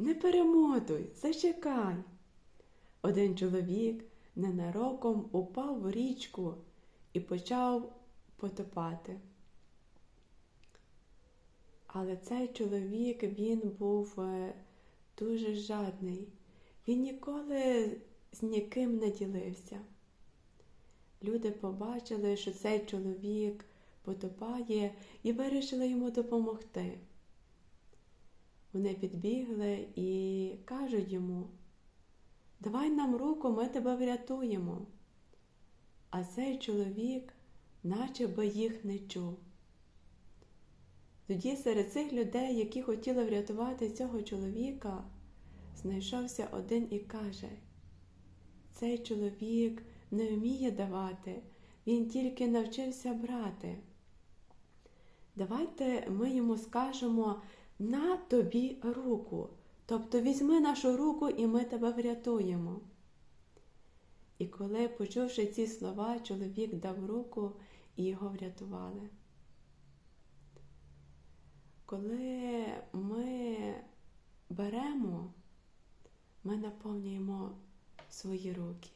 не перемотуй, зачекай. Один чоловік ненароком упав в річку і почав потопати. Але цей чоловік він був е, дуже жадний. Він ніколи з ніким не ділився. Люди побачили, що цей чоловік потопає і вирішили йому допомогти. Вони підбігли і кажуть йому, давай нам руку, ми тебе врятуємо. А цей чоловік наче би їх не чув. Тоді серед цих людей, які хотіли врятувати цього чоловіка, знайшовся один і каже: цей чоловік не вміє давати, він тільки навчився брати. Давайте ми йому скажемо на тобі руку, тобто візьми нашу руку і ми тебе врятуємо. І коли, почувши ці слова, чоловік дав руку і його врятували. Коли ми беремо, ми наповнюємо свої руки.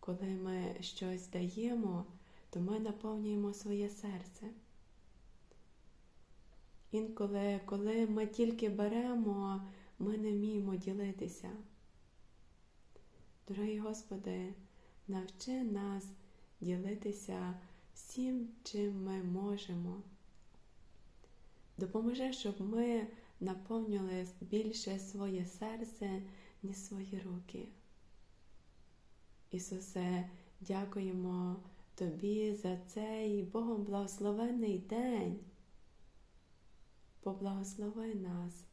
Коли ми щось даємо, то ми наповнюємо своє серце. Інколи, коли ми тільки беремо, ми не вміємо ділитися. Дорогий Господи, навчи нас ділитися всім, чим ми можемо. Допоможи, щоб ми наповнювали більше своє серце, ніж свої руки. Ісусе, дякуємо Тобі за цей Богом благословенний день. Поблагослови нас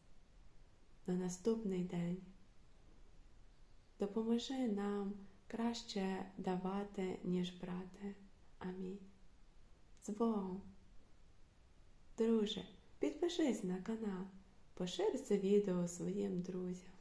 на наступний день. Допоможи нам краще давати, ніж брати. Амінь. З Богом. Друже, підпишись на канал, пошир це відео своїм друзям.